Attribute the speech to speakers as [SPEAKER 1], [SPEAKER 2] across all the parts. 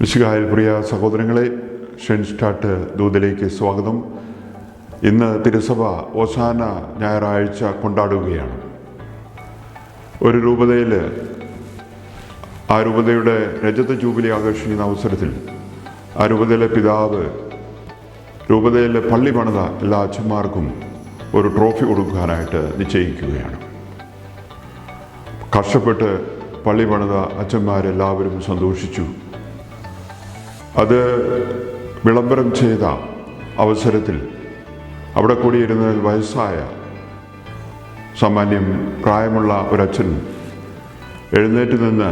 [SPEAKER 1] വിശുകായൽ പ്രിയ സഹോദരങ്ങളെ ഷെൻസ്റ്റാട്ട് ദൂതിലേക്ക് സ്വാഗതം. ഇന്ന് തിരുസഭ ഓശാന ഞായറാഴ്ച കൊണ്ടാടുകയാണ്. ഒരു രൂപതയിൽ ആ രൂപതയുടെ രജത ജൂബിലി ആഘോഷിക്കുന്ന അവസരത്തിൽ ആ രൂപതയിലെ പിതാവ് രൂപതയിലെ പള്ളി പണിത എല്ലാ അച്ഛന്മാർക്കും ഒരു ട്രോഫി കൊടുക്കാനായിട്ട് നിശ്ചയിക്കുകയാണ്. കഷ്ടപ്പെട്ട് പള്ളി പണിത അച്ഛന്മാരെല്ലാവരും സന്തോഷിച്ചു. അത് വിളംബരം ചെയ്ത അവസരത്തിൽ അവിടെ കൂടിയിരുന്നതിൽ വയസ്സായ സാമാന്യം പ്രായമുള്ള ഒരച്ഛൻ എഴുന്നേറ്റ് നിന്ന്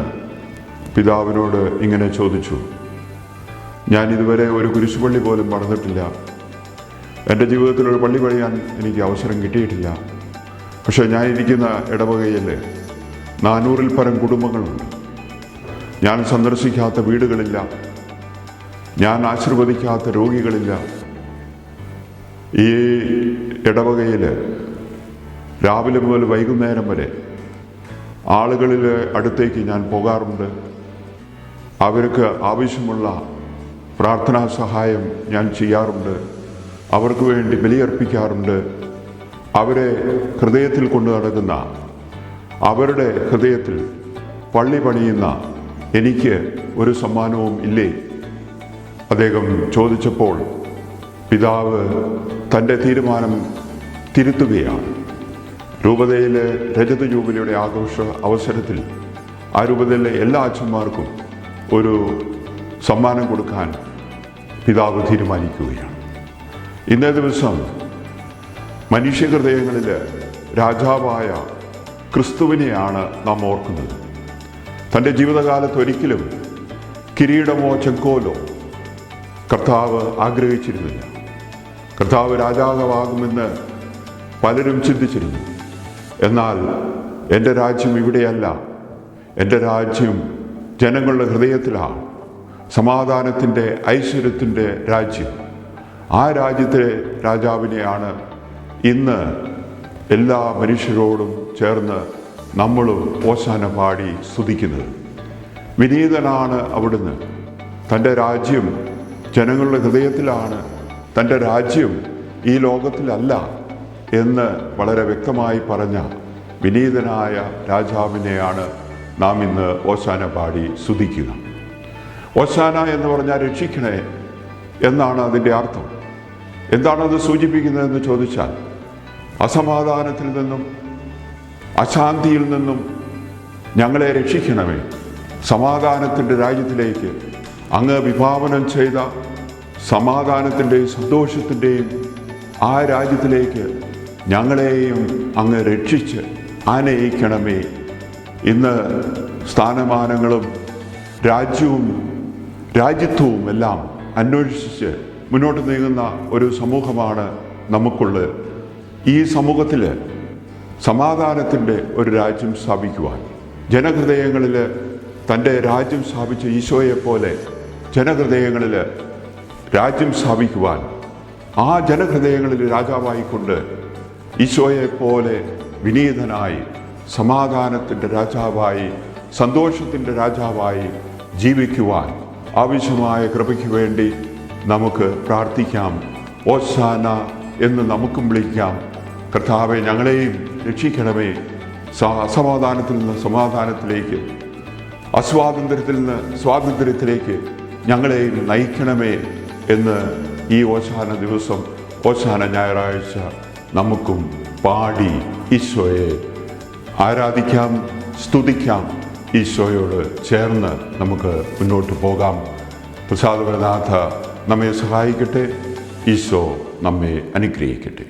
[SPEAKER 1] പിതാവിനോട് ഇങ്ങനെ ചോദിച്ചു ഞാൻ ഇതുവരെ ഒരു കുരിശുപള്ളി പോലും പണിതിട്ടില്ല എന്റെ ജീവിതത്തിൽ ഒരു പള്ളി പണിയാൻ എനിക്ക് അവസരം കിട്ടിയിട്ടില്ല. പക്ഷേ ഞാനിരിക്കുന്ന ഇടവകയിൽ നാനൂറിൽ പരം കുടുംബങ്ങളുണ്ട്. ഞാൻ സന്ദർശിക്കാത്ത വീടുകളില്ല. ഞാൻ ആശീർവദിക്കാത്ത രോഗികളില്ല. ഈ ഇടവകയിൽ രാവിലെ മുതൽ വൈകുന്നേരം വരെ ആളുകളിൽ അടുത്തേക്ക് ഞാൻ പോകാറുണ്ട്. അവർക്ക് ആവശ്യമുള്ള പ്രാർത്ഥനാ സഹായം ഞാൻ ചെയ്യാറുണ്ട്. അവർക്ക് വേണ്ടി ബലിയർപ്പിക്കാറുണ്ട്. അവരെ ഹൃദയത്തിൽ കൊണ്ടു നടക്കുന്ന അവരുടെ ഹൃദയത്തിൽ പള്ളി പണിയുന്ന എനിക്ക് ഒരു സമ്മാനവും ഇല്ലേ? അദ്ദേഹം ചോദിച്ചപ്പോൾ പിതാവ് തന്റെ തീരുമാനം തിരുത്തുകയാണ്. രൂപതയിലെ രജത ജൂബിലിയുടെ ആഘോഷ അവസരത്തിൽ ആ രൂപതയിലെ എല്ലാ അച്ഛന്മാർക്കും ഒരു സമ്മാനം കൊടുക്കാൻ പിതാവ് തീരുമാനിക്കുകയാണ്. ഇന്നേ ദിവസം മനുഷ്യഹൃദയങ്ങളിൽ രാജാവായ ക്രിസ്തുവിനെയാണ് നാം ഓർക്കുന്നത്. തന്റെ ജീവിതകാലത്ത് ഒരിക്കലും കിരീടമോ ചെങ്കോലോ കർത്താവ് ആഗ്രഹിച്ചിരുന്നില്ല. കർത്താവ് രാജാവാകുമെന്ന് പലരും ചിന്തിച്ചിരുന്നു. എന്നാൽ എന്റെ രാജ്യം ഇവിടെയല്ല. എന്റെ രാജ്യം ജനങ്ങളുടെ ഹൃദയത്തിലാണ്. സമാധാനത്തിന്റെ ഐശ്വര്യത്തിന്റെ രാജ്യം. ആ രാജ്യത്തെ രാജാവിനെയാണ് ഇന്ന് എല്ലാ മനുഷ്യരോടും ചേർന്ന് നമ്മളും ഓശാന പാടി സ്തുതിക്കുന്നത്. വിനീതനാണ് അവിടുന്ന്. തന്റെ രാജ്യം ജനങ്ങളുടെ ഹൃദയത്തിലാണ് തന്റെ രാജ്യം ഈ ലോകത്തിലല്ല എന്ന് വളരെ വ്യക്തമായി പറഞ്ഞ വിനീതനായ രാജാവിനെയാണ് നാം ഇന്ന് ഓശാന പാടി സ്തുതിക്കുക. ഓശാന എന്ന് പറഞ്ഞാൽ രക്ഷിക്കണേ എന്നാണ് അതിന്റെ അർത്ഥം. എന്താണത് സൂചിപ്പിക്കുന്നതെന്ന് ചോദിച്ചാൽ അസമാധാനത്തിൽ നിന്നും അശാന്തിയിൽ നിന്നും ഞങ്ങളെ രക്ഷിക്കണമേ. സമാധാനത്തിന്റെ രാജ്യത്തിലേക്ക് അങ്ങ് വിഭാവനം ചെയ്ത സമാധാനത്തിന്റെയും സന്തോഷത്തിന്റെയും ആ രാജ്യത്തിലേക്ക് ഞങ്ങളെയും അങ്ങ് രക്ഷിച്ച് ആനയിക്കണമേ. ഇന്ന് സ്ഥാനമാനങ്ങളും രാജ്യവും രാജ്യത്വവും എല്ലാം അന്വേഷിച്ച് മുന്നോട്ട് നീങ്ങുന്ന ഒരു സമൂഹമാണ് നമുക്കുള്ളത്. ഈ സമൂഹത്തിൽ സമാധാനത്തിന്റെ ഒരു രാജ്യം സ്ഥാപിക്കുവാൻ ജനഹൃദയങ്ങളിൽ തന്റെ രാജ്യം സ്ഥാപിച്ച ഈശോയെപ്പോലെ പോലെ ജനഹൃദയങ്ങളിൽ രാജ്യം സ്ഥാപിക്കുവാൻ ആ ജനഹൃദയങ്ങളിൽ രാജാവായിക്കൊണ്ട് ഈശോയെ പോലെ വിനീതനായി സമാധാനത്തിന്റെ രാജാവായി സന്തോഷത്തിന്റെ രാജാവായി ജീവിക്കുവാൻ ആവശ്യമായ കൃപയ്ക്ക് വേണ്ടി നമുക്ക് പ്രാർത്ഥിക്കാം. ഓശാന എന്ന് നമുക്കും വിളിക്കാം. കർത്താവെ ഞങ്ങളെയും രക്ഷിക്കണമേ. അസമാധാനത്തിൽ നിന്ന് സമാധാനത്തിലേക്ക് അസ്വാതന്ത്ര്യത്തിൽ നിന്ന് സ്വാതന്ത്ര്യത്തിലേക്ക് ഞങ്ങളെയും നയിക്കണമേ എന്ന് ഈ ഓശാന ദിവസം ഓശാന ഞായറാഴ്ച നമുക്കും പാടി ഈശോയെ ആരാധിക്കാം സ്തുതിക്കാം. ഈശോയോട് ചേർന്ന് നമുക്ക് മുന്നോട്ട് പോകാം. പ്രസാദപരനാഥ നമ്മെ സഹായിക്കട്ടെ. ഈശോ നമ്മെ അനുഗ്രഹിക്കട്ടെ.